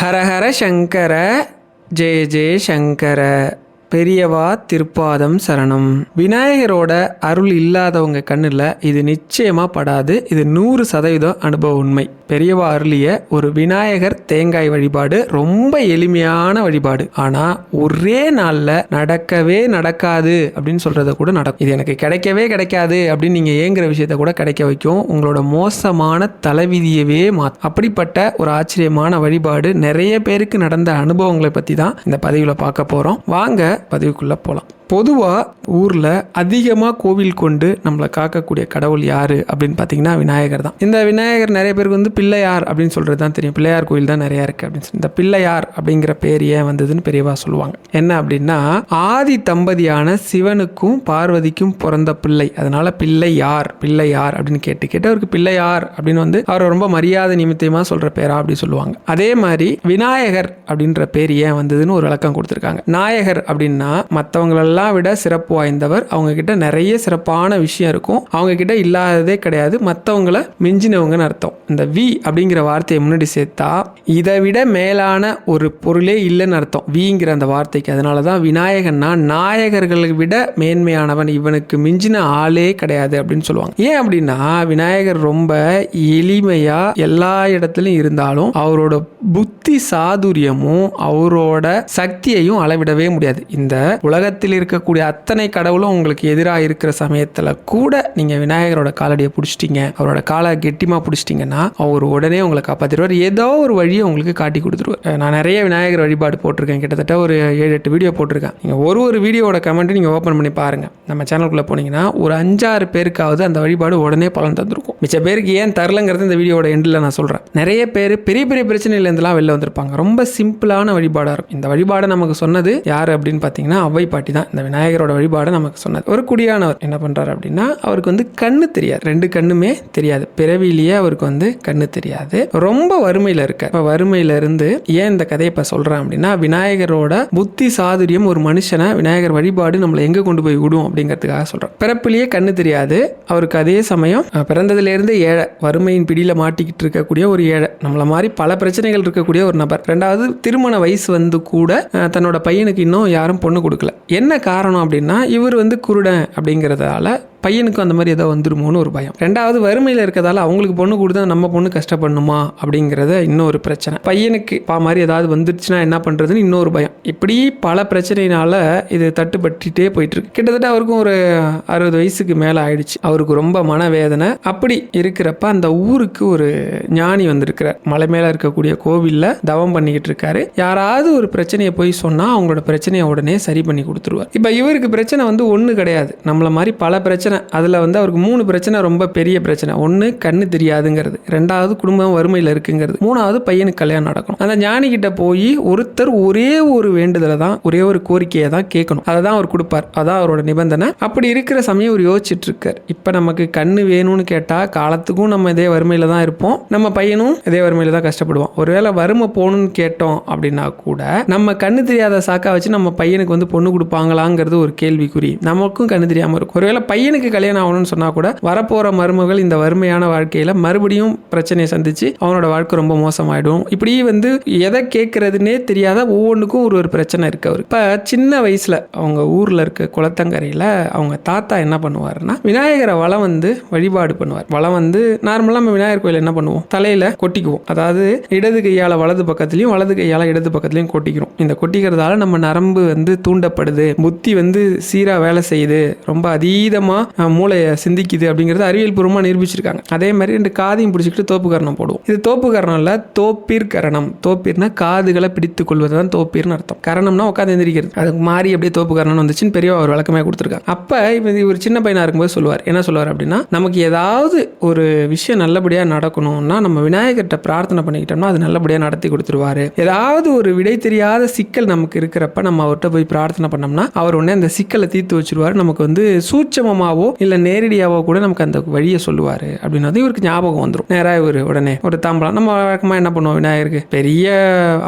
ஹரஹர சங்கர ஜெய ஜெய சங்கர பெரியவா திருப்பாதம் சரணம். விநாயகரோட அருள் இல்லாதவங்க கண்ணில் இது நிச்சயமாக படாது. இது நூறு சதவீதம் அனுபவ உண்மை. பெரியவா அருளிய ஒரு விநாயகர் தேங்காய் வழிபாடு ரொம்ப எளிமையான வழிபாடு. ஆனால் ஒரே நாளில் நடக்கவே நடக்காது அப்படின்னு சொல்கிறத கூட நடக்கும். இது எனக்கு கிடைக்கவே கிடைக்காது அப்படின்னு நீங்கள் ஏங்குற விஷயத்த கூட கிடைக்க வைக்கும். உங்களோட மோசமான தலைவிதியவே மாற்றும் அப்படிப்பட்ட ஒரு ஆச்சரியமான வழிபாடு நிறைய பேருக்கு நடந்த அனுபவங்களை பற்றி தான் இந்த பதிவில் பார்க்க போகிறோம் வாங்க பதிவுக்குள்ளே போகலாம். பொதுவாக ஊரில் அதிகமாக கோவில் கொண்டு நம்மளை காக்கக்கூடிய கடவுள் யார் அப்படின்னு பார்த்தீங்கன்னா விநாயகர் தான். இந்த விநாயகர் நிறைய பேருக்கு வந்து பிள்ளையார் அப்படின்னு சொல்கிறது தான் தெரியும். பிள்ளையார் கோயில் தான் நிறையா இருக்குது அப்படின்னு சொல்லி. இந்த பிள்ளையார் அப்படிங்கிற பேர் ஏன் வந்ததுன்னு பெரியவா சொல்லுவாங்க. என்ன அப்படின்னா ஆதி தம்பதியான சிவனுக்கும் பார்வதிக்கும் பிறந்த பிள்ளை. அதனால் பிள்ளை யார் அப்படின்னு கேட்டு கேட்டு அவருக்கு பிள்ளையார் அப்படின்னு வந்து அவர் ரொம்ப மரியாதை நிமித்தமாக சொல்கிற பேரா அப்படின்னு சொல்லுவாங்க. அதே மாதிரி விநாயகர் அப்படின்ற பேர் ஏன் வந்ததுன்னு ஒரு விளக்கம் கொடுத்துருக்காங்க. நாயகர் அப்படின்னா மற்றவங்களெல்லாம் விட சிறப்பு வாய்ந்தவர். அவங்க கிட்ட நிறைய சிறப்பான விஷயம் இருக்கும். அவங்க கிட்ட இல்லாததே கிடையாது. மற்றவங்கள மிஞ்சினவங்கன்னு அர்த்தம். இந்த வி அப்படிங்கிற வார்த்தையை முன்னாடி சேர்த்தா இதை விட மேலான ஒரு பொருளே இல்லைன்னு அர்த்தம். விங்கிற அந்த வார்த்தைக்கு. அதனால தான் விநாயகன்னா நாயகர்களை விட மேன்மையானவன் இவனுக்கு மிஞ்சின ஆளே கிடையாது அப்படின்னு சொல்லுவாங்க. ஏன் அப்படின்னா விநாயகர் ரொம்ப எளிமையா எல்லா இடத்துலையும் இருந்தாலும் அவரோட புத்தி சாதுரியமும் அவரோட சக்தியையும் அளவிடவே முடியாது. இந்த உலகத்தில் இருக்கக்கூடிய அத்தனை கடவுளும் உங்களுக்கு எதிராக இருக்கிற சமயத்தில் கூட நீங்கள் விநாயகரோட காலடியை பிடிச்சிட்டிங்க அவரோட காலை கெட்டிமாக பிடிச்சிட்டிங்கன்னா அவர் உடனே உங்களை காப்பாற்றிடுவார் ஏதோ ஒரு வழியை உங்களுக்கு காட்டி கொடுத்துருவார். நான் நிறைய விநாயகர் வழிபாடு போட்டிருக்கேன். கிட்டத்தட்ட ஒரு ஏழு எட்டு வீடியோ போட்டிருக்கேன். நீங்கள் ஒரு ஒரு வீடியோவோட கமெண்ட்டு நீங்கள் ஓப்பன் பண்ணி பாருங்கள் நம்ம சேனலுக்குள்ளே போனீங்கன்னா ஒரு அஞ்சாறு பேருக்காவது அந்த வழிபாடு உடனே பலன் தந்திருக்கும். மிச்ச பேருக்கு ஏன் தரலங்கிறது இந்த வீடியோட எண்டில் நான் சொல்கிறேன் நிறைய பேர் பெரிய பெரிய பிரச்சனையிலேருந்துலாம் வெளில வந்திருப்பாங்க. ரொம்ப சிம்பிளான வழிபாடாக இருக்கும். இந்த வழிபாடை நமக்கு சொன்னது யார் அப்படின்னு பார்த்தீங்கன்னா அவை பாட்டி தான். அந்த விநாயகரோட வழிபாடை நமக்கு சொன்னது ஒரு குடியானவர் என்ன பண்ணுறாரு அப்படின்னா அவருக்கு வந்து கண்ணு தெரியாது. ரெண்டு கண்ணுமே தெரியாது. பிறவிலேயே அவருக்கு வந்து கண்ணு தெரியாது. ரொம்ப வறுமையில் இருக்க இப்போ வறுமையில இருந்து ஏன் இந்த கதையை இப்போ சொல்கிறேன் அப்படின்னா விநாயகரோட புத்தி சாதுரியம் ஒரு மனுஷனை விநாயகர் வழிபாடு நம்மளை எங்கே கொண்டு போய் விடும் அப்படிங்கிறதுக்காக சொல்கிறோம் பிறப்பிலேயே கண்ணு தெரியாது. அவருக்கு அதே சமயம் பிறந்ததுலேருந்து ஏழை வறுமையின் பிடியில் மாட்டிக்கிட்டு இருக்கக்கூடிய ஒரு ஏழை நம்மளை மாதிரி பல பிரச்சனைகள் இருக்கக்கூடிய ஒரு நபர். ரெண்டாவது திருமண வயசு வந்து கூட தன்னோட பையனுக்கு இன்னும் யாரும் பொண்ணு கொடுக்கல. என்ன காரணம் அப்படின்னா இவர் வந்து குருடன் அப்படிங்கிறதால பையனுக்கும் அந்த மாதிரி ஏதோ வந்துருமோன்னு ஒரு பயம். ரெண்டாவது வறுமையில் இருக்கிறதால அவங்களுக்கு பொண்ணு கொடுத்தா நம்ம பொண்ணு கஷ்டப்படணுமா அப்படிங்கிறத இன்னொரு பிரச்சனை. பையனுக்கு பா மாதிரி ஏதாவது வந்துருச்சுன்னா என்ன பண்ணுறதுன்னு இன்னொரு பயம். இப்படி பல பிரச்சனையினால இது தட்டுப்பட்டுட்டே போயிட்டு இருக்கு கிட்டத்தட்ட அவருக்கும் ஒரு அறுபது வயசுக்கு மேலே ஆயிடுச்சு. அவருக்கு ரொம்ப மனவேதனை. அப்படி இருக்கிறப்ப அந்த ஊருக்கு ஒரு ஞானி வந்திருக்கிறார். மலை மேலே இருக்கக்கூடிய கோவிலில் தவம் பண்ணிக்கிட்டு இருக்காரு. யாராவது ஒரு பிரச்சனையை போய் சொன்னால் அவங்களோட பிரச்சனையை உடனே சரி பண்ணி கொடுத்துருவார். இப்போ இவருக்கு பிரச்சனை வந்து ஒன்று கிடையாது. நம்மளை மாதிரி பல பிரச்சனை அதில் வந்து அவருக்கு மூணு பிரச்சனை ரொம்ப பெரிய பிரச்சனை. ஒன்று கண்ணு தெரியாதுங்கிறது ரெண்டாவது குடும்பம் வறுமையில் இருக்குங்கிறது மூணாவது பையனுக்கு கல்யாணம் நடக்கணும். அந்த ஞானி கிட்ட போய் ஒருத்தர் ஒரே ஒரு வேண்டுதலை தான் ஒரே ஒரு கோரிக்கையை தான் கேட்கணும். அதை தான் அவர் கொடுப்பார். அதான் அவரோட நிபந்தனை. அப்படி இருக்கிற சமயம் அவர் யோசிச்சுட்டு இருக்கார் இப்போ நமக்கு கண்ணு வேணும்னு கேட்டால் காலத்துக்கும் நம்ம இதே வறுமையில் தான் இருப்போம். நம்ம பையனும் இதே வறுமையில் தான் கஷ்டப்படுவோம் ஒருவேளை வறுமை போகணும்னு கேட்டோம் அப்படின்னா கூட நம்ம கண்ணு தெரியாத சாக்கா வச்சு நம்ம பையனுக்கு வந்து பொண்ணு கொடுப்பாங்களாங்கிறது ஒரு கேள்விக்குறி. நமக்கும் கண்ணு தெரியாமல் இருக்கும். ஒருவேளை பையனுக்கு கல்யாணம் ஆகணும்னு சொன்னால் கூட வரப்போகிற மருமகள் இந்த வறுமையான வாழ்க்கையில் மறுபடியும் பிரச்சனையை சந்தித்து அவனோட வாழ்க்கை ரொம்ப மோசமாயிடும். இப்படி வந்து எதை கேட்குறதுனே தெரியாத ஒவ்வொன்றுக்கும் ஒரு ஒரு பிரச்சனை இருக்கு அவர் இப்போ சின்ன வயசில் அவங்க ஊரில் இருக்க குளத்தங்கரையில் அவங்க தாத்தா என்ன பண்ணுவார்னா விநாயகரை வளம் வந்து வழிபாடு பண்ணுவார். வளம் வந்து நார்மலாக நம்ம விநாயகர் கோயில் என்ன பண்ணுவோம்? தலையில் கொட்டிக்குவோம். அதாவது இடது கையால் வலது பக்கத்துலையும் வலது கையால் இடது பக்கத்துலையும் கொட்டிக்கிறோம். இந்த கொட்டிக்கிறதால நம்ம நரம்பு வந்து தூண்டப்படுது. புத்தி வந்து சீராக வேலை செய்யுது. ரொம்ப அதீதமாக மூளையை சிந்திக்குது அப்படிங்கிறது அறிவியல் பூர்வமாக நிரூபிச்சிருக்காங்க. அதே மாதிரி ரெண்டு காதையும் பிடிச்சிக்கிட்டு தோப்பு கரணம் போடுவோம். இது தோப்பு கரணம் இல்லை தோப்பீர் கரணம் தோப்பீர்னா காதுகளை பிடித்து கொள்வது தான் தோப்பீர்னு அர்த்தம். கரணம்னா உட்காந்து எந்திரிக்கிறது. அதுக்கு மாறி அப்படியே தோப்பு வந்துச்சுன்னு பெரிய ஒரு விளக்கமே கொடுத்துருக்காங்க. அப்போ இப்போ இவர் சின்ன பையனாக இருக்கும்போது சொல்லுவார். என்ன சொல்லுவார் அப்படின்னா நமக்கு ஏதாவது ஒரு விஷயம் நல்லபடியாக நடக்கணும்னா நம்ம விநாயகர்கிட்ட பிரார்த்தனை பண்ணிக்கிட்டோம்னா அது நல்லபடியாக நடத்தி கொடுத்துருவாரு. ஏதாவது ஒரு விடை தெரியாத சிக்கல் நமக்கு இருக்கிறப்ப நம்ம அவர்கிட்ட போய் பிரார்த்தனை பண்ணோம்னா அவர் உடனே அந்த சிக்கலை தீர்த்து வச்சிருவார். நமக்கு வந்து சூட்சமமாக மூலமாகவோ இல்லை நேரடியாவோ கூட நமக்கு அந்த வழியை சொல்லுவார் அப்படின்னது இவருக்கு ஞாபகம் வந்துடும் நேராக இவர் உடனே ஒரு தாம்பலம். நம்ம வழக்கமாக என்ன பண்ணுவோம்? விநாயகருக்கு பெரிய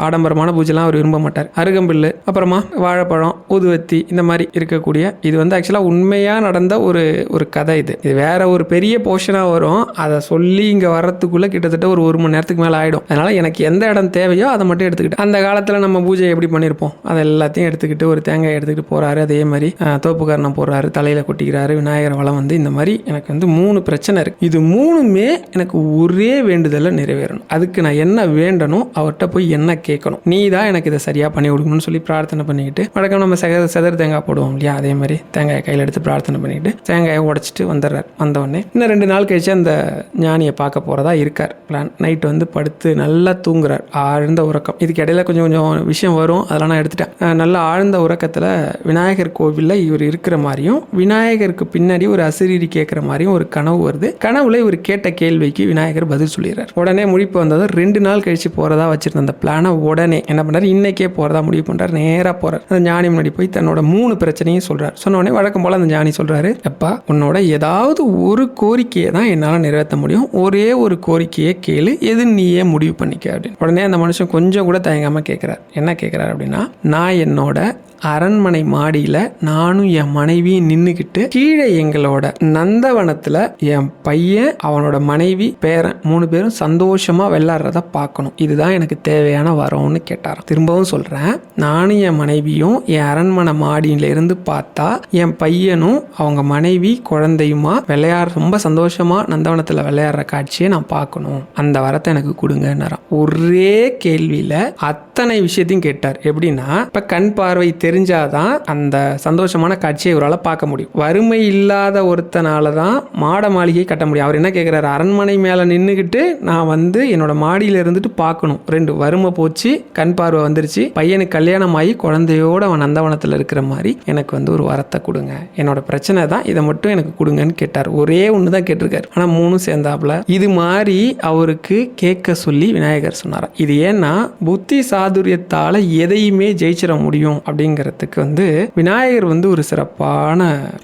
ஆடம்பரமான பூஜைலாம் அவர் விரும்ப மாட்டார். அருகம்பில்லு அப்புறமா வாழைப்பழம் ஊதுவத்தி இந்த மாதிரி இருக்கக்கூடிய இது வந்து ஆக்சுவலாக உண்மையாக நடந்த ஒரு ஒரு கதை இது. இது வேற ஒரு பெரிய போர்ஷனாக வரும். அதை சொல்லி இங்கே வர்றதுக்குள்ளே கிட்டத்தட்ட ஒரு ஒரு மணி நேரத்துக்கு மேலே ஆகிடும் அதனால் எனக்கு எந்த இடம் தேவையோ அதை மட்டும் எடுத்துக்கிட்டு அந்த காலத்தில் நம்ம பூஜை எப்படி பண்ணியிருப்போம் அதை எல்லாத்தையும் எடுத்துக்கிட்டு ஒரு தேங்காய் எடுத்துக்கிட்டு போகிறாரு அதே மாதிரி தோப்புக்காரணம் போடுறாரு தலையில் கொட்டிக்கிறாரு விநாயகர் வளம் வந்து இந்த மாதிரி எனக்கு வந்து மூணு பிரச்சனை இருக்குது இது மூணுமே எனக்கு ஒரே வேண்டுதலை நிறைவேறணும். அதுக்கு நான் என்ன வேண்டணும் அவர்கிட்ட போய் என்ன கேட்கணும்? நீ தான் எனக்கு இதை சரியாக பண்ணி கொடுக்கணும்னு சொல்லி பிரார்த்தனை பண்ணிக்கிட்டு வழக்கம் நம்ம செத செதர் தேங்காய் போடுவோம் இல்லையா? அதே மாதிரி தேங்காயை கையில் எடுத்து பிரார்த்தனை பண்ணிக்கிட்டு தேங்காயை உடைச்சிட்டு வந்துடுறார். வந்தவொடனே இன்னும் ரெண்டு நாள் கழிச்சு அந்த ஞானியை பார்க்க போகிறதா இருக்கார். பிளான் நைட் வந்து படுத்து நல்லா தூங்குறார். ஆழ்ந்த உறக்கம். இதுக்கு இடையில கொஞ்சம் கொஞ்சம் விஷயம் வரும். அதெல்லாம் நான் எடுத்துட்டேன். நல்ல ஆழ்ந்த உறக்கத்தில் விநாயகர் கோவிலில் இவர் இருக்கிற மாதிரியும் விநாயகருக்கு பின்னாடி ஒரு அசிரீரி கேட்குற மாதிரியும் ஒரு கனவு வருது. கனவுல இவர் கேட்ட கேள்விக்கு விநாயகர் பதில் சொல்லிடுறார். உடனே முடிப்பு வந்ததும் ரெண்டு நாள் கழிச்சு போகிறதா வச்சிருந்த அந்த பிளானை உடனே என்ன பண்ணார் இன்னைக்கே போகிறதா முடிவு பண்ணுறாரு நேராக போகிறார் அந்த ஞானி முன்னாடி போய் தன்னோட மூணு பிரச்சனையும் சொல்கிறார் சொன்ன உடனே வழக்கம் போல் அந்த ஞானி சொல்கிறாரு அப்பா உன்னோட ஏதாவது ஒரு கோரிக்கையை தான் என்னால் நிறைவேற்ற முடியும். ஒரே ஒரு கோரிக்கையை கேளு. எது நீயே முடிவு பண்ணிக்க அப்படின்னு. உடனே அந்த மனுஷன் கொஞ்சம் கூட தயங்காமல் கேட்குறாரு என்ன கேட்குறாரு அப்படின்னா நான் என்னோட அரண்மனை மாடியில் நானும் என் மனைவியும் நின்றுக்கிட்டு கீழே எங்களோட நந்தவனத்தில் என் பையன் அவனோட மனைவி பேரன் மூணு பேரும் சந்தோஷமா விளையாடுறத பார்க்கணும். இதுதான் எனக்கு தேவையான வரம்னு கேட்டாராம். திரும்பவும் சொல்கிறேன் நானும் என் மனைவியும் என் அரண்மனை மாடியில இருந்து பார்த்தா என் பையனும் அவங்க மனைவி குழந்தையுமா விளையாட ரொம்ப சந்தோஷமா நந்தவனத்தில் விளையாடுற காட்சியை நான் பார்க்கணும். அந்த வரத்தை எனக்கு கொடுங்கன்னாராம். ஒரே கேள்வியில் அத்தனை விஷயத்தையும் கேட்டார். எப்படின்னா இப்போ கண் பார்வை தெரிஞ்சால் தான் அந்த சந்தோஷமான காட்சியை இவரால் பார்க்க முடியும். வறுமை இல்லாத ஒருத்தனால தான் மாட மாளிகை கட்ட முடியும். அவர் என்ன கேட்குறாரு அரண்மனை மேலே நின்றுக்கிட்டு நான் வந்து என்னோட மாடியில் இருந்துட்டு பார்க்கணும். ரெண்டு வறுமை போச்சு கண் பார்வை வந்துருச்சு. பையனுக்கு கல்யாணம் ஆகி குழந்தையோட அவன் நந்தவனத்தில் இருக்கிற மாதிரி எனக்கு வந்து ஒரு வரத்தை கொடுங்க. என்னோட பிரச்சனை தான் இதை மட்டும் எனக்கு கொடுங்கன்னு கேட்டார். ஒரே ஒன்று தான் கேட்டிருக்காரு. ஆனால் மூணும் சேர்ந்தாப்புல இது மாதிரி அவருக்கு கேட்க சொல்லி விநாயகர் சொன்னார் இது ஏன்னா புத்தி சாதுரியத்தால் எதையுமே ஜெயிச்சிட முடியும் அப்படிங்கிறதுக்கு வந்து விநாயகர் வந்து ஒரு சிறப்பான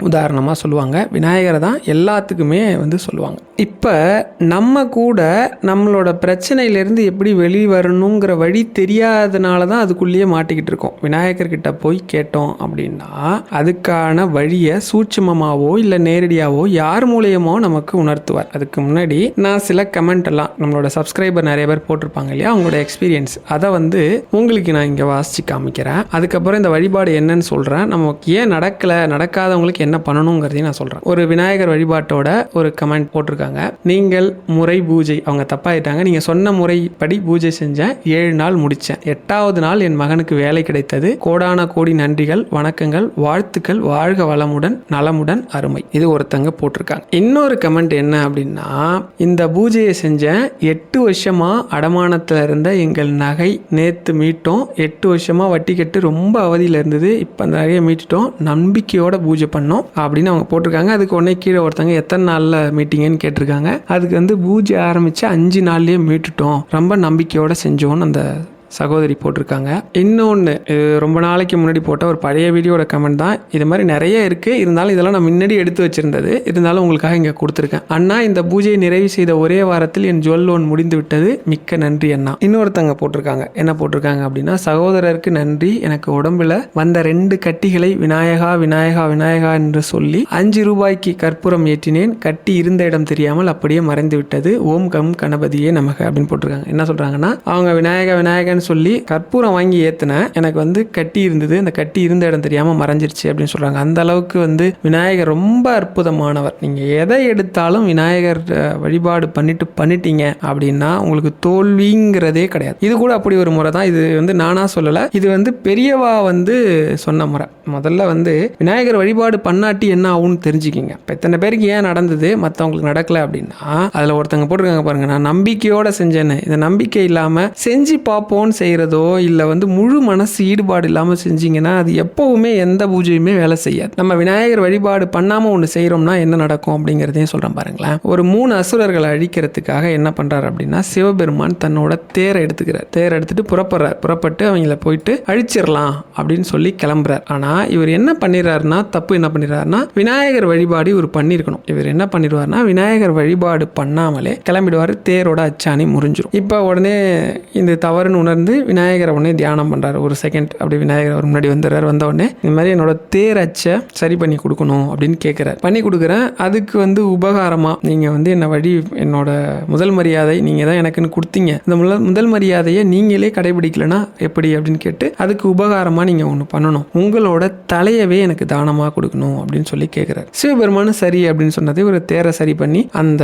உதாரணமாக சொல்லுவாங்க. விநாயகரை தான் எல்லாத்துக்குமே வந்து சொல்லுவாங்க. இப்போ நம்ம கூட நம்மளோட பிரச்சனையிலேருந்து எப்படி வெளியே வரணுங்கிற வழி தெரியாதனால தான் அதுக்குள்ளேயே மாட்டிக்கிட்டு இருக்கோம். விநாயகர்கிட்ட போய் கேட்டோம் அப்படின்னா அதுக்கான வழியை சூட்சுமமாவோ இல்லை நேரடியாவோ யார் மூலியமோ நமக்கு உணர்த்துவார். அதுக்கு முன்னாடி நான் சில கமெண்ட் எல்லாம் நம்மளோட சப்ஸ்கிரைபர் நிறைய பேர் போட்டிருப்பாங்க இல்லையா? அவங்களோட எக்ஸ்பீரியன்ஸ் அதை வந்து உங்களுக்கு நான் இங்கே வாசித்து காமிக்கிறேன். அதுக்கப்புறம் இந்த வழி வழிபாடு என்னன்னு சொல்கிறேன் நமக்கு ஏன் நடக்கலை நடக்காதவங்களுக்கு என்ன பண்ணணுங்கிறதையும் நான் சொல்கிறேன் ஒரு விநாயகர் வழிபாட்டோட ஒரு கமெண்ட் போட்டிருக்காங்க. நீங்கள் முறை பூஜை அவங்க தப்பாயிட்டாங்க. நீங்கள் சொன்ன முறைப்படி பூஜை செஞ்சேன். ஏழு நாள் முடித்தேன் எட்டாவது நாள் என் மகனுக்கு வேலை கிடைத்தது. கோடான கோடி நன்றிகள் வணக்கங்கள் வாழ்த்துக்கள் வாழ்க வளமுடன் நலமுடன் அருமை. இது ஒருத்தங்க போட்டிருக்காங்க. இன்னொரு கமெண்ட் என்ன அப்படின்னா இந்த பூஜையை செஞ்சேன். எட்டு வருஷமா அடமானத்தில் இருந்த எங்கள் நகை நேத்து மீட்டோம். எட்டு வருஷமா வட்டி கட்டு ரொம்ப அவதியில் இருந்தது இப்போ அந்த நிறைய மீட்டுட்டோம். நம்பிக்கையோட பூஜை பண்ணோம் அப்படின்னு அவங்க போட்டிருக்காங்க. அதுக்கு உடனே கீழே ஒருத்தங்க எத்தனை நாளில் மீட்டிங்கன்னு கேட்டிருக்காங்க. அதுக்கு வந்து பூஜை ஆரம்பித்து அஞ்சு நாள்லேயே மீட்டுட்டோம். ரொம்ப நம்பிக்கையோட செஞ்சோன்னு அந்த சகோதரி போட்டிருக்காங்க. இன்னொன்று இது ரொம்ப நாளைக்கு முன்னாடி போட்ட ஒரு பழைய வீடியோட கமெண்ட் தான். இது மாதிரி நிறைய இருக்குது இருந்தாலும் இதெல்லாம் நான் முன்னாடி எடுத்து வச்சிருந்தது. இருந்தாலும் உங்களுக்காக இங்கே கொடுத்துருக்கேன். அண்ணா இந்த பூஜையை நிறைவு செய்த ஒரே வாரத்தில் என் ஜுவல் லோன் முடிந்து விட்டது. மிக்க நன்றி அண்ணா. இன்னொருத்தங்க போட்டிருக்காங்க. என்ன போட்டிருக்காங்க அப்படின்னா சகோதரருக்கு நன்றி. எனக்கு உடம்புல வந்த ரெண்டு கட்டிகளை விநாயகா விநாயகா விநாயகா என்று சொல்லி அஞ்சு ரூபாய்க்கு கற்பூரம் ஏற்றினேன். கட்டி இருந்த இடம் தெரியாமல் அப்படியே மறைந்து விட்டது. ஓம் கம் கணபதியே நமக அப்படின்னு போட்டிருக்காங்க. என்ன சொல்றாங்கன்னா அவங்க விநாயக சொல்லி கற்பூரம் வாங்கி ஏற்றுனேன் எனக்கு வந்து கட்டி இருந்தது. அந்த கட்டி இருந்த இடம் தெரியாமல் மறைஞ்சிருச்சு அப்படின்னு சொல்கிறாங்க அந்த அளவுக்கு வந்து விநாயகர் ரொம்ப அற்புதமானவர். நீங்கள் எதை எடுத்தாலும் விநாயகர் வழிபாடு பண்ணிட்டு பண்ணிட்டீங்க அப்படின்னா உங்களுக்கு தோல்விங்கிறதே கிடையாது. இது கூட அப்படி ஒரு முறை தான். இது வந்து நானா சொல்லலை. இது வந்து பெரியவா வந்து சொன்ன முறை. முதல்ல வந்து விநாயகர் வழிபாடு பண்ணாட்டி என்ன ஆகும்னு தெரிஞ்சுக்கிங்க. இப்போ இத்தனை பேருக்கு ஏன் நடந்தது? மற்றவங்களுக்கு நடக்கல அப்படின்னா அதில் ஒருத்தங்க போட்டிருக்காங்க பாருங்க. நான் நம்பிக்கையோட செஞ்சேன்னு. இந்த நம்பிக்கை இல்லாமல் செஞ்சு பார்ப்போம் பார்ப்போம்னு செய்கிறதோ இல்லை வந்து முழு மனசு ஈடுபாடு இல்லாமல் செஞ்சீங்கன்னா அது எப்போவுமே எந்த பூஜையுமே வேலை செய்யாது. நம்ம விநாயகர் வழிபாடு பண்ணாமல் ஒன்று செய்கிறோம்னா என்ன நடக்கும் அப்படிங்கிறதையும் சொல்கிறேன் பாருங்களேன். ஒரு மூணு அசுரர்களை அழிக்கிறதுக்காக என்ன பண்ணுறாரு அப்படின்னா சிவபெருமான் தன்னோட தேரை எடுத்துக்கிறார். தேரை எடுத்துட்டு புறப்படுறார். புறப்பட்டு அவங்கள போயிட்டு அழிச்சிடலாம் அப்படின்னு சொல்லி கிளம்புறார். ஆனால் இவர் என்ன பண்ணிடுறாருன்னா தப்பு என்ன பண்ணிடுறாருன்னா விநாயகர் வழிபாடு இவர் பண்ணியிருக்கணும் இவர் என்ன பண்ணிடுவார்னா விநாயகர் வழிபாடு பண்ணாமலே கிளம்பிடுவார். தேரோட அச்சாணி முறிஞ்சிடும் இப்போ உடனே இந்த தவறுன்னு உணர்ந்து வந்து விநாயகரை உடனே தியானம் பண்ணுறாரு ஒரு செகண்ட் அப்படி விநாயகர் அவர் முன்னாடி வந்துடுறாரு. வந்த உடனே இந்த மாதிரி என்னோட தேர் அச்சை சரி பண்ணி கொடுக்கணும் அப்படின்னு கேட்குறாரு பண்ணி கொடுக்குறேன். அதுக்கு வந்து உபகாரமாக நீங்கள் வந்து என்னை வழி என்னோட முதல் மரியாதை நீங்கள் தான் எனக்குன்னு கொடுத்தீங்க. இந்த முதல் முதல் மரியாதையை நீங்களே கடைபிடிக்கலனா எப்படி அப்படின்னு கேட்டு அதுக்கு உபகாரமாக நீங்கள் ஒன்று பண்ணணும். உங்களோட தலையவே எனக்கு தானமாக கொடுக்கணும் அப்படின்னு சொல்லி கேட்குறாரு சிவபெருமானும் சரி அப்படின்னு சொன்னதே ஒரு தேரை சரி பண்ணி அந்த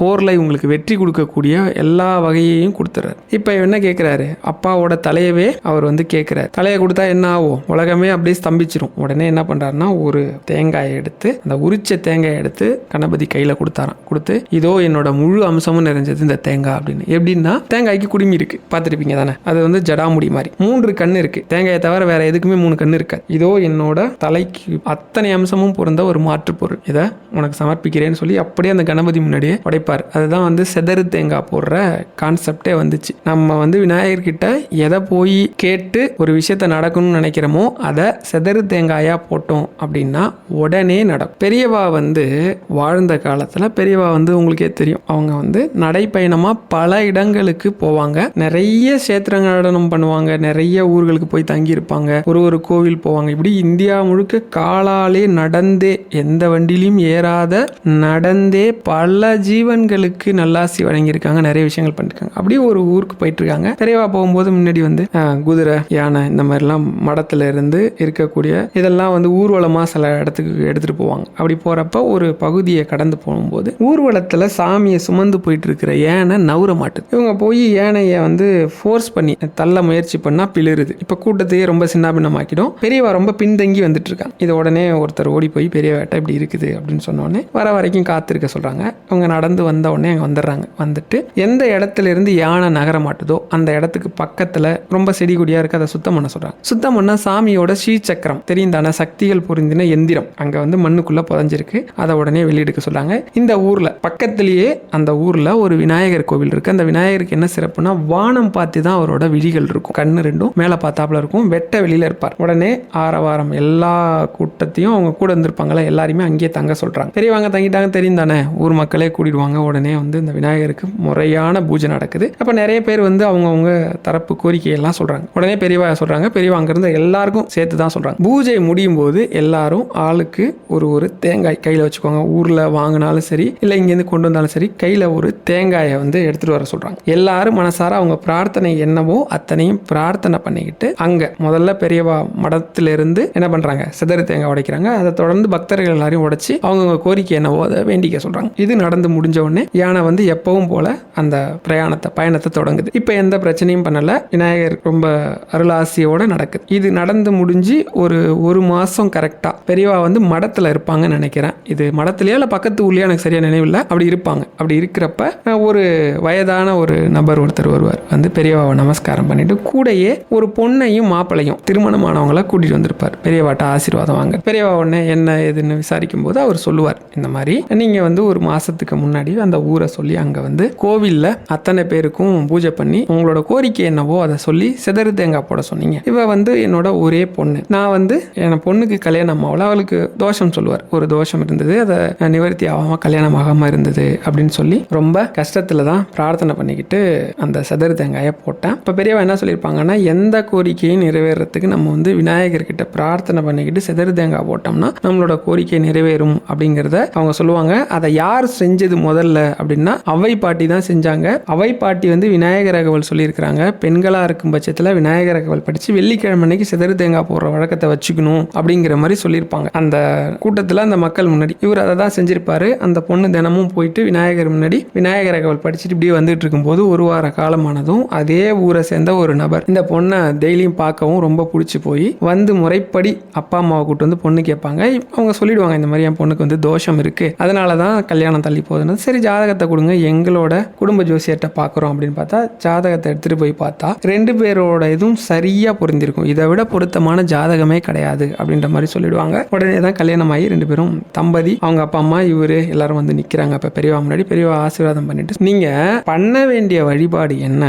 போரில் உங்களுக்கு வெற்றி கொடுக்கக்கூடிய எல்லா வகையையும் கொடுத்துறாரு. இப்போ என்ன கேட்குறாரு அப்பாவோட தலையவே அவர் வந்து கேட்குறாரு தலையை கொடுத்தா என்ன ஆகும்? உலகமே அப்படியே ஸ்தம்பிச்சிரும். உடனே என்ன பண்ணுறாருன்னா ஒரு தேங்காயை எடுத்து அந்த உரிச்ச தேங்காயை எடுத்து கணபதி கையில் கொடுத்தாராம். கொடுத்து இதோ என்னோட முழு அம்சமும் நிறைஞ்சது இந்த தேங்காய் அப்படின்னு. எப்படின்னா தேங்காய்க்கு குடுமி இருக்கு. பார்த்துருப்பீங்க தானே? அது வந்து ஜடாமுடி மாதிரி. மூன்று கண் இருக்கு. தேங்காயை தவிர வேற எதுக்குமே மூணு கண் இருக்காது. இதோ என்னோட தலைக்கு அத்தனை அம்சமும் பொருந்த ஒரு மாற்று பொருள். இதை உனக்கு சமர்ப்பிக்கிறேன்னு சொல்லி அப்படியே அந்த கணபதி முன்னாடியே உடைப்பார். அதுதான் வந்து செதறு தேங்காய் போடுற கான்செப்டே வந்துச்சு. நம்ம வந்து விநாயகர்கிட்ட எதை போய் கேட்டு ஒரு விஷயத்த நடக்கணும்னு நினைக்கிறோமோ அதை செதறு தேங்காயா போட்டோம் அப்படின்னா உடனே நடக்கும். பெரியவா வந்து வாழ்ந்த காலத்தில் பெரியவா வந்து உங்களுக்கே தெரியும். அவங்க வந்து நடைப்பயணமாக பல இடங்களுக்கு போவாங்க. நிறைய சேத்திரங்கள் நடனம் பண்ணுவாங்க. நிறைய ஊர்களுக்கு போய் தங்கியிருப்பாங்க. ஒரு ஒரு கோவில் போவாங்க. இப்படி இந்தியா முழுக்க காலாலே நடந்தே எந்த வண்டியிலையும் ஏறாத நடந்தே பல ஜீவன்களுக்கு நல்லாசி வழங்கியிருக்காங்க. நிறைய விஷயங்கள் பண்ணிருக்காங்க. அப்படியே ஒரு ஊருக்கு போயிட்டு இருக்காங்க. பெரியவா போகும்போது முன்னாடி வந்து குதிரை யானை இந்த மாதிரிலாம் மடத்துல இருந்து இருக்கக்கூடிய இதெல்லாம் வந்து ஊர்வலமாக சில இடத்துக்கு எடுத்துகிட்டு போவாங்க. அப்படி போகிறப்ப ஒரு பகுதியை கடந்து போகும்போது ஊர்வலத்தில் சாமியை சுமந்து போயிட்டு இருக்கிற யானை நவுற மாட்டுது. இவங்க போய் யானையை வந்து ஃபோர்ஸ் பண்ணி தள்ள முயற்சி பண்ணா பிளிருது. இப்போ கூட்டத்தையே ரொம்ப சின்னாபின்னமாக்கிடும். பெரியவா ரொம்ப பின்தங்கி வந்துட்டு இருக்காங்க இதை உடனே ஒருத்தர் ஓடி போய் பெரியவாட்ட இப்படி இருக்குது அப்படின்னு சொன்னோடனே வர வரைக்கும் காத்திருக்க சொல்கிறாங்க அவங்க நடந்து வந்த உடனே அங்கே வந்துடுறாங்க. வந்துட்டு எந்த இடத்துல இருந்து யானை நகர மாட்டுதோ அந்த இடத்துக்கு பக்கத்தில் ரொம்ப செடி கொடியாக இருக்குது அதை சுத்தம் பண்ண சொல்கிறாங்க சுத்தம் பண்ண சாமியோட ஸ்ரீசக்கரம் தெரியும் தானே சக்திகள் புரிந்தின எந்திரம். அங்கே வந்து மண்ணுக்குள்ளே புதஞ்சிருக்கு. அதை உடனே வெளியெடுக்க சொல்கிறாங்க இந்த ஊரில் பக்கத்துலேயே அந்த ஊரில் ஒரு விநாயகர் கோவில் இருக்குது அந்த விநாயகருக்கு என்ன சிறப்புனா வானம் பார்த்து தான் அவரோட விழிகள் இருக்கும். கண்ணு ரெண்டும் மேலே பார்த்தாப்புல இருக்கும். வெட்ட வெளியில் இருப்பார். உடனே ஆரவாரம் எல்லா கூட்டத்தையும் அவங்க கூட இருந்திருப்பாங்களே? எல்லாருமே அங்கேயே தங்க சொல்கிறாங்க பெரியவங்க தங்கிட்டாங்க தெரியும் தானே ஊர் மக்களே கூட்டிடுவாங்க உடனே வந்து இந்த விநாயகருக்கு முறையான பூஜை நடக்குது. அப்போ நிறைய பேர் வந்து அவங்கவுங்க தரப்பு கோரிக்கையெல்லாம் சொல்றாங்க. உடனே பெரியவா சொல்றாங்க. பெரியவா அங்கிருந்து எல்லாருக்கும் சேர்த்து தான் சொல்றாங்க. பூஜை முடியும் போது எல்லாரும் ஆளுக்கு ஒரு ஒரு தேங்காய் கையில் வச்சுக்கோங்க. ஊரில் வாங்கினாலும் சரி இல்லை இங்கேருந்து கொண்டு வந்தாலும் சரி கையில் ஒரு தேங்காயை வந்து எடுத்துகிட்டு வர சொல்கிறாங்க எல்லாரும் மனசார அவங்க பிரார்த்தனை என்னவோ அத்தனையும் பிரார்த்தனை பண்ணிக்கிட்டு அங்கே முதல்ல பெரியவா மடத்திலிருந்து என்ன பண்ணுறாங்க சிதறி தேங்காய் உடைக்கிறாங்க. அதை தொடர்ந்து பக்தர்கள் எல்லாரையும் உடைச்சி அவங்கவுங்க கோரிக்கை என்னவோ அதை வேண்டிக்க சொல்கிறாங்க இது நடந்து முடிஞ்ச உடனே யானை வந்து எப்பவும் போல அந்த பிரயாணத்தை பயணத்தை தொடங்குது. இப்போ எந்த பிரச்சனையும் பண்ணல. விநாயகர் ரொம்ப அருளாசியோட நடக்குது. இது நடந்து முடிஞ்சு ஒரு ஒரு மாதம் கரெக்டாக பெரியவா வந்து மடத்தில் இருப்பாங்கன்னு நினைக்கிறேன். இது மடத்துலையா இல்லை பக்கத்து ஊர்லையா எனக்கு சரியா நினைவில்லை. அப்படி இருப்பாங்க. அப்படி இருக்கிறப்ப ஒரு வயதான ஒரு நபர் ஒருத்தர் வருவார். வந்து பெரியவாவை நமஸ்காரம் பண்ணிட்டு கூடயே ஒரு பொண்ணையும் மாப்பிளையும் திருமணமானவங்கள கூட்டிட்டு வந்திருப்பார். பெரியவாட்ட ஆசீர்வாதம் வாங்க. பெரியவா உடனே என்ன ஏதுன்னு விசாரிக்கும் போது அவர் சொல்லுவார். இந்த மாதிரி நீங்க வந்து ஒரு மாசத்துக்கு முன்னாடி அந்த ஊரை சொல்லி அங்க வந்து கோவில்ல அத்தனை பேருக்கும் பூஜை பண்ணி உங்களோட கோரிக்கை என்னவோ அதை சொல்லி சிதறு தேங்காய் போட சொன்னீங்க. இவ வந்து என்னோட ஒரே பொண்ணு. நான் வந்து என் பொண்ணுக்கு கல்யாணம் ஆகல. அவளுக்கு தோஷம் சொல்லுவார். ஒரு தோஷம் இருந்தது. அதை நிவர்த்தி ஆகாம கல்யாணம் ஆகாம இருந்தது அப்படின்னு சொல்லி ரொம்ப கஷ்டத்துல தான் பிரார்த்தனை பண்ணிக்கிட்டு அந்த சிதறு தேங்காயை போட்டேன். இப்போ பெரியவா என்ன சொல்லியிருப்பாங்கன்னா எந்த கோரிக்கையும் நிறைவேறத்துக்கு நம்ம வந்து விநாயகர்கிட்ட பிரார்த்தனை பண்ணிக்கிட்டு சிதறு தேங்காய் போட்டோம்னா நம்மளோட கோரிக்கை நிறைவேறும் அப்படிங்கிறத அவங்க சொல்லுவாங்க. அதை யார் செஞ்சது முதல்ல அப்படின்னா அவை பாட்டி தான் செஞ்சாங்க. அவை பாட்டி வந்து விநாயகர் அகவல் சொல்லியிருக்கிறாங்க. பெண்களாக இருக்கும் பட்சத்தில் விநாயகர் கவல் படித்து வெள்ளிக்கிழமை அன்னைக்கு சிதறு தேங்காய் போடுற வழக்கத்தை வச்சுக்கணும் அப்படிங்கிற மாதிரி சொல்லியிருப்பாங்க. அந்த கூட்டத்தில் அந்த மக்கள் முன்னாடி இவர் அதை தான் செஞ்சிருப்பாரு. அந்த பொண்ணு தினமும் போயிட்டு விநாயகர் முன்னாடி விநாயகர் அகவல் படிச்சுட்டு இப்படியே வந்துட்டு இருக்கும்போது ஒரு வார காலமானதும் அதே ஊரை சேர்ந்த ஒரு நபர் இந்த பொண்ணை டெய்லியும் பார்க்கவும் ரொம்ப பிடிச்சி போய் வந்து முறைப்படி அப்பா அம்மாவை கூட்டு வந்து பொண்ணு கேட்பாங்க. அவங்க சொல்லிடுவாங்க இந்த மாதிரி என் பொண்ணுக்கு வந்து தோஷம் இருக்கு. அதனால தான் கல்யாணம் தள்ளி போகுதுன்னு. சரி ஜாதகத்தை கொடுங்க. எங்களோட குடும்ப ஜோசியர்கிட்ட பார்க்குறோம் அப்படின்னு பார்த்தா ஜாதகத்தை எடுத்துகிட்டு போய் பார்த்தா ரெண்டு பேரோட இதுவும் சரியாக பொருந்திருக்கும். இதை விட பொருத்தமான ஜாதகமே கிடையாது அப்படின்ற மாதிரி சொல்லிடுவாங்க. உடனே தான் கல்யாணம் ஆகி ரெண்டு பேரும் தம்பதி அவங்க அப்பா அம்மா இவரு எல்லாரும் வந்து நிற்கிறாங்க அப்போ பெரியவா முன்னாடி பெரியவா ஆசீர்வாதம் பண்ணிட்டு. நீங்கள் பண்ண வேண்டிய வழிபாடு என்ன?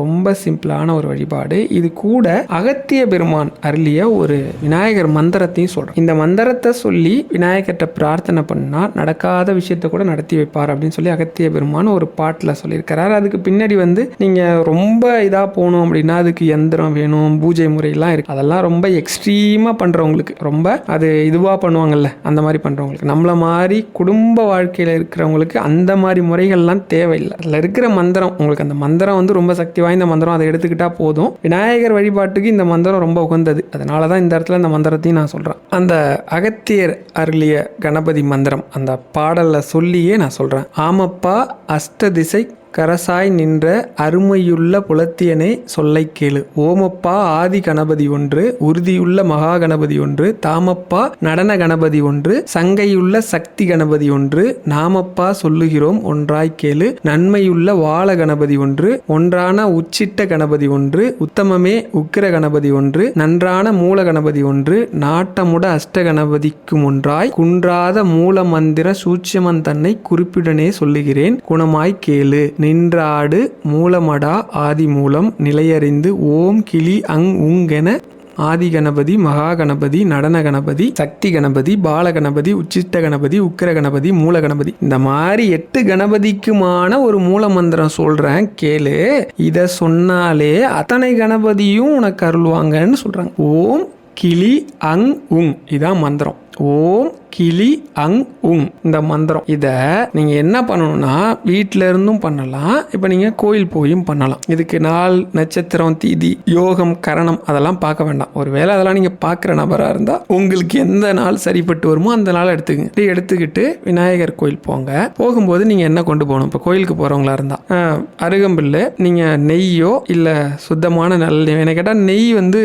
ரொம்ப சிம்பிளான ஒரு வழிபாடு. இது கூட அகத்திய பெருமான் அருளிய ஒரு விநாயகர் மந்திரத்தையும் சொல்கிறேன் இந்த மந்திரத்தை சொல்லி விநாயகர்கிட்ட பிரார்த்தனை பண்ணால் நடக்காத விஷயத்த கூட நடத்தி வைப்பார் அப்படின்னு சொல்லி அகத்திய பெருமான் ஒரு பாட்டில் சொல்லியிருக்கிறார். அதுக்கு பின்னாடி வந்து நீங்கள் ரொம்ப இதாக போகணும் அப்படின்னா அதுக்கு எந்திரம் வேணும் பூஜை முறையெல்லாம் இருக்குது அதெல்லாம் ரொம்ப எக்ஸ்ட்ரீமாக பண்ணுறவங்களுக்கு ரொம்ப அது இதுவாக பண்ணுவாங்கல்ல அந்த மாதிரி பண்ணுறவங்களுக்கு நம்மளை மாதிரி குடும்ப வாழ்க்கையில் இருக்கிறவங்களுக்கு அந்த மாதிரி முறைகள்லாம் தேவையில்லை. அதில் இருக்கிற மந்திரம் உங்களுக்கு அந்த மந்திரம் வந்து ரொம்ப சக்தி வாய்ந்த மந்திரம் அதை எடுத்துக்கிட்டால் போதும். விநாயகர் வழிபாட்டுக்கு இந்த மந்திரம் ரொம்ப உகந்தது. அதனால தான் இந்த இடத்துல இந்த மந்திரத்தையும் நான் சொல்கிறேன் அந்த அகத்தியர் அருளிய கணபதி மந்திரம் அந்த பாடலில் சொல்லியே நான் சொல்கிறேன் ஆமப்பா அஷ்டதிசை கரசாய் நின்ற அருமையுள்ள புலத்தியனே சொல்லை கேளு. ஓமப்பா ஆதி கணபதி ஒன்று உறுதியுள்ள மகா கணபதி ஒன்று தாமப்பா நடன கணபதி ஒன்று சங்கையுள்ள சக்தி கணபதி ஒன்று நாமப்பா சொல்லுகிறோம் ஒன்றாய் கேளு. நன்மையுள்ள வாழ கணபதி ஒன்று ஒன்றான உச்சிட்ட கணபதி ஒன்று உத்தமமே உக்கிர கணபதி ஒன்று நன்றான மூல கணபதி ஒன்று நாட்டமுட அஷ்ட கணபதிக்கும் ஒன்றாய் குன்றாத மூல மந்திர சூட்சமன் தன்னை குறிப்பிடனே சொல்லுகிறேன் குணமாய் கேளு. நின்றாடு மூலமடா ஆதி மூலம் நிலையறிந்து ஓம் கிளி அங் உங்கென ஆதி கணபதி மகா கணபதி நடன கணபதி சக்தி கணபதி பால கணபதி உச்சிஷ்ட கணபதி உக்கிர கணபதி மூல கணபதி. இந்த மாதிரி எட்டு கணபதிக்குமான ஒரு மூல மந்திரம் சொல்றேன் கேளு. இத சொன்னாலே அத்தனை கணபதியும் உனக்கு அருள்வாங்கன்னு சொல்றாங்க. ஓம் கிளி அங் உங். இதான் மந்திரம். ஓம் கிளி அங் உங் இந்த மந்திரம். இதை நீங்கள் என்ன பண்ணணும்னா வீட்டில இருந்தும் பண்ணலாம். இப்போ நீங்கள் கோயில் போயும் பண்ணலாம். இதுக்கு நாள் நட்சத்திரம் தீதி யோகம் கரணம் அதெல்லாம் பார்க்க வேண்டாம். ஒருவேளை அதெல்லாம் நீங்கள் பார்க்குற நபராக இருந்தால் உங்களுக்கு எந்த நாள் சரிப்பட்டு வருமோ அந்த நாள் எடுத்துக்கங்க இப்படி எடுத்துக்கிட்டு விநாயகர் கோயில் போங்க. போகும்போது நீங்கள் என்ன கொண்டு போகணும்? இப்போ கோயிலுக்கு போகிறவங்களா இருந்தால் அருகம்பில் நீங்கள் நெய்யோ இல்லை சுத்தமான நல்ல என்ன கேட்டால் நெய் வந்து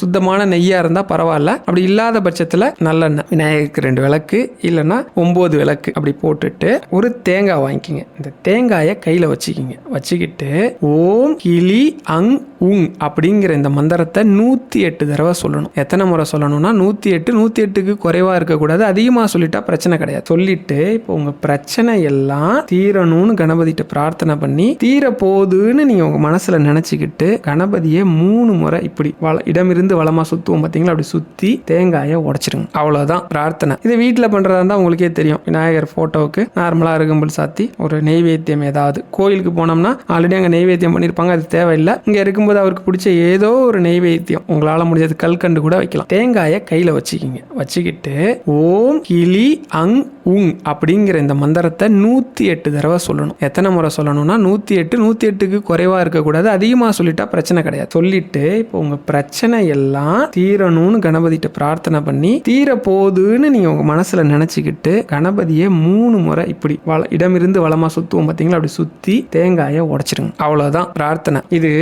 சுத்தமான நெய்யாக இருந்தால் பரவாயில்ல. அப்படி இல்லாத பட்சத்தில் நல்லெண்ணெய். விநாயகருக்கு ரெண்டு விளக்கு இல்லைன்னா ஒம்பது விளக்கு அப்படி போட்டுட்டு ஒரு தேங்காய் வாங்கிக்கிங்க. இந்த தேங்காயை கையில் வச்சுக்கிங்க. வச்சுக்கிட்டு ஓம் கிளி அங் உங் அப்படிங்கிற இந்த மந்திரத்தை நூற்றி எட்டு தடவை சொல்லணும். எத்தனை முறை சொல்லணும்னா நூற்றி எட்டு நூற்றி எட்டுக்கு குறைவாக இருக்கக்கூடாது. அதிகமாக சொல்லிட்டா பிரச்சனை கிடையாது. சொல்லிட்டு இப்போ உங்கள் பிரச்சனை எல்லாம் தீரணும்னு கணபதிட்ட பிரார்த்தனை பண்ணி தீர போகுதுன்னு நீங்கள் உங்கள் மனசில் நினச்சிக்கிட்டு கணபதியை மூணு முறை இப்படி வள இடமிருந்து வளமாக சுற்றுவோம் பார்த்தீங்களா அப்படி சுற்றி தேங்காயை உடச்சிடுங்க. அவ்வளோதான் பிரார்த்தனை. இது வீட்டில் பண்ணுறதா இருந்தால் உங்களுக்கே தெரியும். விநாயகர் ஃபோட்டோவுக்கு நார்மலாக அருகம்புல் சாத்தி ஒரு நெய்வேத்தியம் ஏதாவது. கோயிலுக்கு போனோம்னா ஆல்ரெடி அங்கே நெய்வேத்தியம் பண்ணியிருப்பாங்க அது தேவையில்லை. இங்கே இருக்கும்போது அவருக்கு பிடிச்ச ஏதோ ஒரு நெய்வேத்தியம். உங்களால் முடிஞ்சது கல்கண்டு கூட வைக்கலாம். தேங்காயை கையில் வச்சுக்கிங்க. வச்சுக்கிட்டு ஓம் கிளி அங் உங் அப்படிங்கிற இந்த மந்திரத்தை நூற்றி எட்டு தடவை சொல்லணும். எத்தனை முறை சொல்லணும்னா நூற்றி எட்டு நூற்றி எட்டுக்கு குறைவாக இருக்கக்கூடாது. அதிகமாக சொல்லிட்டா பிரச்சனை கிடையாது. சொல்லிட்டு இப்போ உங்கள் பிரச்சனை எல்லாம் தீரணும்னு கணபதிட்ட பிரார்த்தனை பண்ணி தீர போகுதுன்னு நீங்கள் மனசில் நினச்சிக்கிட்டு கணபதியை மூணு முறை இப்படி வள இடமிருந்து வளமாக சுற்றுவோம் பார்த்தீங்களா அப்படி சுற்றி தேங்காயை உடச்சிடுங்க. அவ்வளோதான் பிரார்த்தனை. இது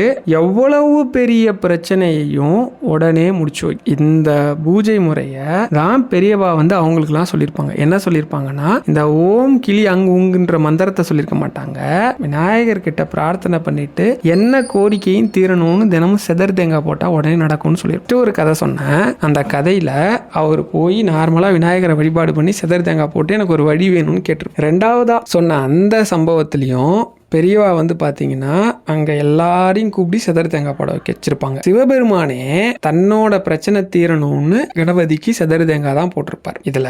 எவ்வளவு பெரிய பிரச்சனையையும் உடனே முடிச்சு வை. இந்த பூஜை முறையை தான் பெரியவா வந்து அவங்களுக்குலாம் சொல்லியிருப்பாங்க. என்ன சொல்லியிருப்பாங்கன்னா இந்த ஓம் கிளி அங்கு உங்குன்ற மந்திரத்தை சொல்லியிருக்க மாட்டாங்க. விநாயகர் கிட்ட பிரார்த்தனை பண்ணிட்டு என்ன கோரிக்கையும் தீரணும்னு தினமும் செதர் தேங்காய் போட்டால் உடனே நடக்கும்னு சொல்லிட்டு ஒரு கதை சொன்னேன். அந்த கதையில் அவர் போய் நார்மலாக விநாயகர் வழிபாடு பண்ணி செதர் தேங்காய் போட்டு எனக்கு ஒரு வழி வேணும்னு கேட்டிருக்கேன். ரெண்டாவதா சொன்ன அந்த சம்பவத்திலையும் பெரியவா வந்து பார்த்தீங்கன்னா அங்கே எல்லாரையும் கூப்பிட்டு செதர் தேங்காய் படம் வைக்க வச்சிருப்பாங்க. சிவபெருமானே தன்னோட பிரச்சனை தீரணும்னு கணபதிக்கு செதர் தேங்காய் தான் போட்டிருப்பார். இதில்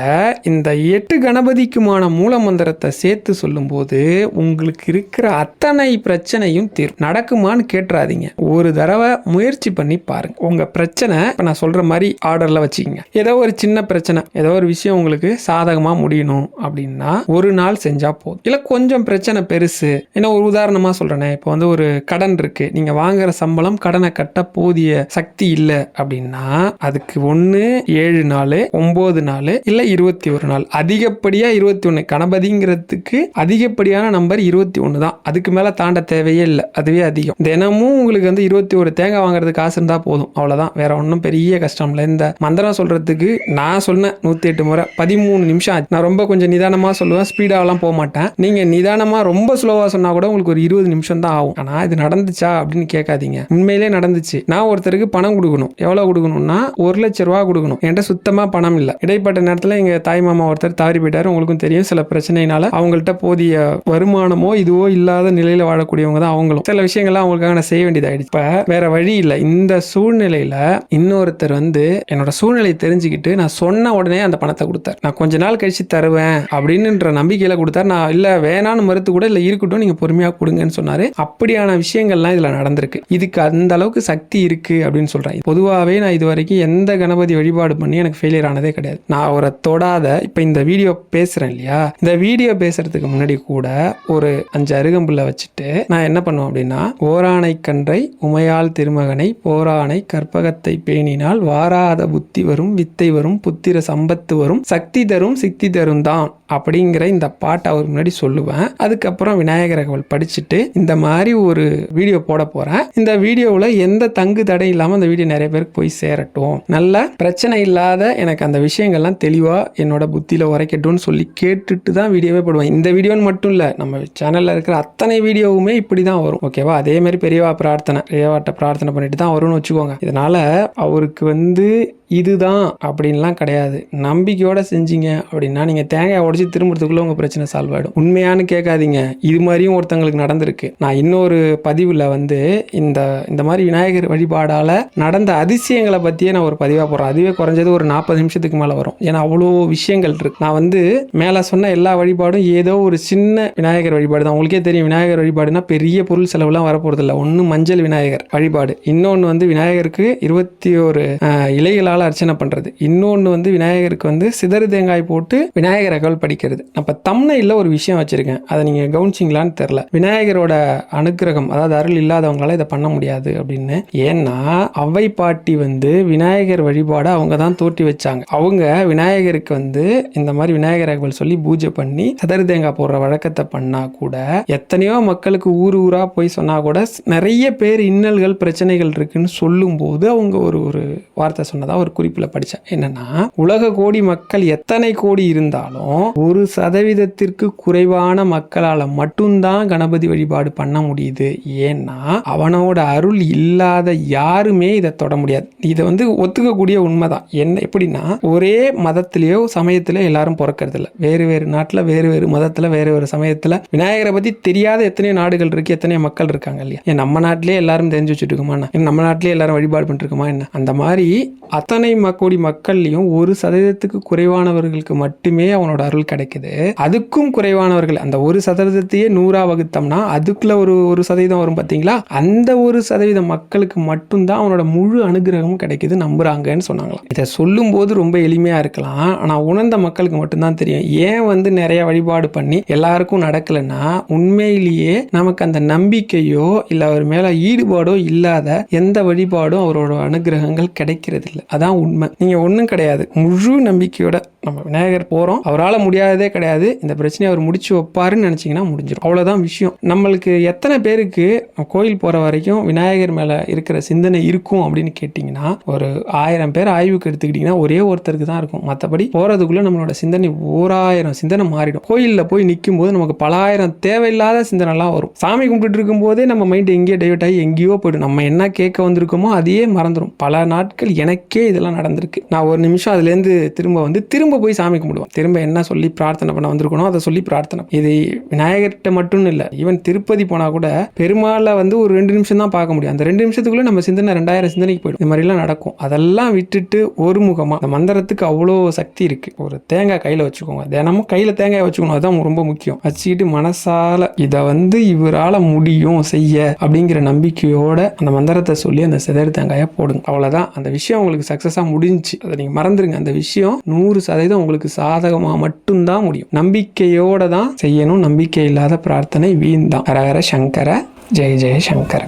இந்த எட்டு கணபதிக்குமான மூல மந்திரத்தை சேர்த்து சொல்லும்போது உங்களுக்கு இருக்கிற அத்தனை பிரச்சனையும் தீரும். நடக்குமான்னு கேட்டுறாதீங்க. ஒரு தடவை முயற்சி பண்ணி பாருங்க. உங்க பிரச்சனை இப்போ நான் சொல்ற மாதிரி ஆர்டர்ல வச்சுக்கோங்க. ஏதோ ஒரு சின்ன பிரச்சனை ஏதோ ஒரு விஷயம் உங்களுக்கு சாதகமாக முடியணும் அப்படின்னா ஒரு நாள் செஞ்சா போதும். இல்லை கொஞ்சம் பிரச்சனை பெருசு ஏன்னா என்ன ஒரு உதாரணமாக சொல்கிறேனே இப்போ வந்து ஒரு கடன் இருக்குது நீங்கள் வாங்குகிற சம்பளம் கடனை கட்ட போதிய சக்தி இல்லை அப்படின்னா அதுக்கு ஒன்று ஏழு நாள் ஒம்பது நாள் இல்லை இருபத்தி ஒரு நாள். அதிகப்படியாக இருபத்தி ஒன்று கணபதிங்கிறதுக்கு அதிகப்படியான நம்பர் இருபத்தி ஒன்று தான். அதுக்கு மேலே தாண்ட தேவையே இல்லை. அதுவே அதிகம். தினமும் உங்களுக்கு வந்து இருபத்தி ஒரு தேங்காய் வாங்குறதுக்கு காசு இருந்தால் போதும். அவ்வளோதான் வேற ஒன்றும் பெரிய கஷ்டம் இல்லை. இந்த மந்திரம் சொல்கிறதுக்கு நான் சொன்னேன் நூற்றி எட்டு முறை பதிமூணு நிமிஷம் ஆச்சு. நான் ரொம்ப கொஞ்சம் நிதானமாக சொல்லுவேன். ஸ்பீடாகலாம் போக மாட்டேன். நீங்கள் நிதானமாக ரொம்ப ஸ்லோவாக சொன்னால் கூட கூட உங்களுக்கு ஒரு இருபது நிமிஷம் தான் ஆகும். ஆனால் இது நடந்துச்சா அப்படின்னு கேட்காதீங்க. உண்மையிலே நடந்துச்சு. நான் ஒருத்தருக்கு பணம் கொடுக்கணும். எவ்வளோ கொடுக்கணும்னா ஒரு லட்ச ரூபா கொடுக்கணும். என்கிட்ட சுத்தமாக பணம் இல்லை. இடைப்பட்ட நேரத்தில் எங்கள் தாய் மாமா ஒருத்தர் தவறி போயிட்டார். உங்களுக்கும் தெரியும். சில பிரச்சனைனால அவங்கள்ட்ட போதிய வருமானமோ இதுவோ இல்லாத நிலையில் வாழக்கூடியவங்க தான் அவங்களும். சில விஷயங்கள்லாம் அவங்களுக்காக நான் செய்ய வேண்டியதாயிடுச்சு. இப்போ வேற வழி இல்லை. இந்த சூழ்நிலையில் இன்னொருத்தர் வந்து என்னோட சூழ்நிலை தெரிஞ்சுக்கிட்டு நான் சொன்ன உடனே அந்த பணத்தை கொடுத்தார். நான் கொஞ்ச நாள் கழிச்சு தருவேன் அப்படின்னுன்ற நம்பிக்கையில் கொடுத்தார். நான் இல்லை வேணான்னு மறுத்து கூட இல்லை இருக்கட்டும். நீங்கள் பொறுமையாக கொடுங்கன்னு சொன்னார். அப்படியான விஷயங்கள்லாம் இதில் நடந்திருக்கு. இதுக்கு அந்த அளவுக்கு சக்தி இருக்கு அப்படின்னு சொல்கிறேன் பொதுவாகவே நான் இது வரைக்கும் எந்த கணபதி வழிபாடு பண்ணி எனக்கு ஃபெயிலியர் ஆனதே கிடையாது. நான் அவரை தொடாத இப்போ இந்த வீடியோ பேசுகிறேன் இல்லையா? இந்த வீடியோ பேசுறதுக்கு முன்னாடி கூட ஒரு அஞ்சு அருகம்புள்ள வச்சுட்டு நான் என்ன பண்ணுவேன் அப்படின்னா ஓரானை கன்றை உமையால் திருமகனை போரானை கற்பகத்தை பேணினால் வாராத புத்தி வரும் வித்தை வரும் புத்திர சம்பத்து வரும் சக்தி தரும் சித்தி தரும் தான் அப்படிங்கிற இந்த பாட்டை அவர் முன்னாடி சொல்லுவேன். அதுக்கப்புறம் விநாயகரகவல் அகவல் படிச்சுட்டு இந்த மாதிரி ஒரு வீடியோ போட போகிறேன் இந்த வீடியோவில் எந்த தங்கு தடை இல்லாமல் அந்த வீடியோ நிறைய பேருக்கு போய் சேரட்டும். நல்ல பிரச்சனை இல்லாத எனக்கு அந்த விஷயங்கள்லாம் தெளிவாக என்னோட புத்தியில் உரைக்கட்டும்னு சொல்லி கேட்டுட்டு தான் வீடியோவே போடுவேன். இந்த வீடியோன்னு மட்டும் இல்லை நம்ம சேனலில் இருக்கிற அத்தனை வீடியோவுமே இப்படி தான் வரும் ஓகேவா அதே மாதிரி பெரியவா பிரார்த்தனை பெரியவாட்ட பிரார்த்தனை பண்ணிட்டு தான் வரும்னு வச்சுக்கோங்க. இதனால அவருக்கு வந்து இதுதான் அப்படின்லாம் கிடையாது. நம்பிக்கையோட செஞ்சீங்க அப்படின்னா நீங்கள் தேங்காய் உடச்சி திரும்புறதுக்குள்ள உங்கள் பிரச்சனை சால்வ் ஆகிடும் உண்மையானு கேட்காதீங்க. இது மாதிரியும் ஒருத்தர் ஒருத்தங்களுக்கு நடந்திருக்கு. நான் இன்னொரு பதிவில் வந்து இந்த இந்த மாதிரி விநாயகர் வழிபாடால் நடந்த அதிசயங்களை பற்றியே நான் ஒரு பதிவாக போடுறேன். அதுவே குறைஞ்சது ஒரு நாற்பது நிமிஷத்துக்கு மேலே வரும். ஏன்னா அவ்வளோ விஷயங்கள் இருக்கு. நான் வந்து மேலே சொன்ன எல்லா வழிபாடும் ஏதோ ஒரு சின்ன விநாயகர் வழிபாடு தான். உங்களுக்கே தெரியும் விநாயகர் வழிபாடுனா பெரிய பொருள் செலவுலாம் வரப்போகிறது இல்லை ஒன்று மஞ்சள் விநாயகர் வழிபாடு. இன்னொன்று வந்து விநாயகருக்கு இருபத்தி ஒரு இலைகளால் அர்ச்சனை பண்ணுறது இன்னொன்று வந்து விநாயகருக்கு வந்து சிதறு தேங்காய் போட்டு விநாயகர் அகவல் படிக்கிறது. அப்போ தம்னையில் ஒரு விஷயம் வச்சுருக்கேன். அதை நீங்கள் கவனிச்சிங்களான்னு தெரில விநாயகரோட அனுக்கிரகம் அதாவது அருள் இல்லாதவங்களால இதை பண்ண முடியாது அப்படின்னு. ஏன்னா அவை பாட்டி வந்து விநாயகர் வழிபாடை அவங்க தான் தோட்டி வச்சாங்க. அவங்க விநாயகருக்கு வந்து இந்த மாதிரி விநாயகர் அகவல் சொல்லி பூஜை பண்ணி சிதறு தேங்காய் போடுற வழக்கத்தை பண்ணா கூட எத்தனையோ மக்களுக்கு ஊர் ஊரா போய் சொன்னா கூட நிறைய பேர் இன்னல்கள் பிரச்சனைகள் இருக்குன்னு சொல்லும்போது அவங்க ஒரு ஒரு வார்த்தை சொன்னதா ஒரு குறிப்பில் படித்தேன். என்னன்னா உலக கோடி மக்கள் எத்தனை கோடி இருந்தாலும் ஒரு சதவீதத்திற்கு குறைவான மக்களால் மட்டும்தான் கணபதி வழிபாடு பண்ண முடியுது. ஏன்னா அவனோட அருள் இல்லாத யாருமே இதை தொட முடியாது. இதை வந்து ஒத்துக்கக்கூடிய உண்மைதான். என்ன எப்படின்னா ஒரே மதத்திலேயோ சமயத்திலேயோ எல்லாரும் பிறக்கிறது இல்லை வேறு வேறு நாட்டில் வேறு வேறு மதத்தில் வேறு வேறு சமயத்தில் விநாயகரை பற்றி தெரியாத எத்தனையோ நாடுகள் இருக்கு எத்தனையோ மக்கள் இருக்காங்க இல்லையா? ஏன் நம்ம நாட்டிலே எல்லாரும் தெரிஞ்சு வச்சுட்டு இருக்கோமா என்ன? நம்ம நாட்டிலே எல்லாரும் வழிபாடு பண்ணிட்டு என்ன? அந்த மாதிரி அத்தனை ம- கோடி மக்கள்லையும் ஒரு சதவீதத்துக்கு குறைவானவர்களுக்கு மட்டுமே அவனோட அருள் கிடைக்குது. அதுக்கும் குறைவானவர்கள் அந்த ஒரு சதவீதத்தையே நூறாக வகுத்தோம்னா அதுக்குள்ள ஒரு ஒரு சதவீதம் வரும் பார்த்தீங்களா அந்த ஒரு சதவீத மக்களுக்கு மட்டும்தான் அவனோட முழு அனுகிரகமும் கிடைக்குது நம்புறாங்கன்னு சொன்னாங்களாம். இதை சொல்லும்போது ரொம்ப எளிமையா இருக்கலாம். ஆனால் உணர்ந்த மக்களுக்கு மட்டும்தான் தெரியும். ஏன் வந்து நிறைய வழிபாடு பண்ணி எல்லாருக்கும் நடக்கலைன்னா உண்மையிலேயே நமக்கு அந்த நம்பிக்கையோ இல்லை அவர் மேல ஈடுபாடோ இல்லாத எந்த வழிபாடும் அவரோட அனுகிரகங்கள் கிடைக்கிறது இல்லை அதான் உண்மை. நீங்க ஒன்றும் கிடையாது. முழு நம்பிக்கையோட நம்ம விநாயகர் போகிறோம் அவரால் முடியாததே கிடையாது. இந்த பிரச்சனையை அவர் முடிச்சு வைப்பாருன்னு நினச்சிங்கன்னா முடிஞ்சிடும் அவ்வளோதான் விஷயம். நம்மளுக்கு எத்தனை பேருக்கு கோயில் போகிற வரைக்கும் விநாயகர் மேலே இருக்கிற சிந்தனை இருக்கும் அப்படின்னு கேட்டிங்கன்னா ஒரு ஆயிரம் பேர் ஆய்வுக்கு எடுத்துக்கிட்டிங்கன்னா ஒரே ஒருத்தருக்கு தான் இருக்கும். மற்றபடி போகிறதுக்குள்ளே நம்மளோட சிந்தனை ஓராயிரம் சிந்தனை மாறிடும். கோயிலில் போய் நிற்கும் போது நமக்கு பல ஆயிரம் தேவையில்லாத சிந்தனைலாம் வரும். சாமி கும்பிட்டு இருக்கும்போதே நம்ம மைண்ட் எங்கேயோ டைவர்ட் ஆகி எங்கேயோ போயிடும். நம்ம என்ன கேட்க வந்திருக்கோமோ அதையே மறந்துடும் பல நாட்கள் எனக்கே இதெல்லாம் நடந்திருக்கு. நான் ஒரு நிமிஷம் அதுலேருந்து திரும்ப வந்து திரும்ப போய் சாமி கும்பிடுவோம் திரும்ப என்ன சொல்லி பிரார்த்தனை பண்ண வந்திருக்கணும் அதை சொல்லி பிரார்த்தனை இது விநாயகர்கிட்ட மட்டும் இல்லை ஈவன் திருப்பதி போனால் கூட பெருமாளை வந்து ஒரு ரெண்டு நிமிஷம் தான் பார்க்க முடியும். அந்த ரெண்டு நிமிஷத்துக்குள்ளே நம்ம சிந்தனை ரெண்டாயிரம் சிந்தனைக்கு போயிடும். இந்த மாதிரிலாம் நடக்கும். அதெல்லாம் விட்டுட்டு ஒரு முகமாக அந்த மந்திரத்துக்கு அவ்வளோ சக்தி இருக்குது ஒரு தேங்காய் கையில் வச்சுக்கோங்க. தினமும் கையில் தேங்காய் வச்சுக்கணும். அதுதான் ரொம்ப முக்கியம். வச்சுக்கிட்டு மனசால இதை வந்து இவரால் முடியும் செய்ய அப்படிங்கிற நம்பிக்கையோட அந்த மந்திரத்தை சொல்லி அந்த சிதறு தேங்காயை போடுங்க. அவ்வளோதான் அந்த விஷயம் உங்களுக்கு சக்ஸஸாக முடிஞ்சுச்சு அதை நீங்கள் மறந்துடுங்க அந்த விஷயம் நூறு சதவீதம் உங்களுக்கு சாதகமாக மட்டும்தான் முடியும். நம்பிக்கையோட தான் செய்யணும். நம்பிக்கை இல்லாத பிரார்த்தனை வீண் தான். ஹரஹர சங்கர ஜெய ஜெய சங்கர.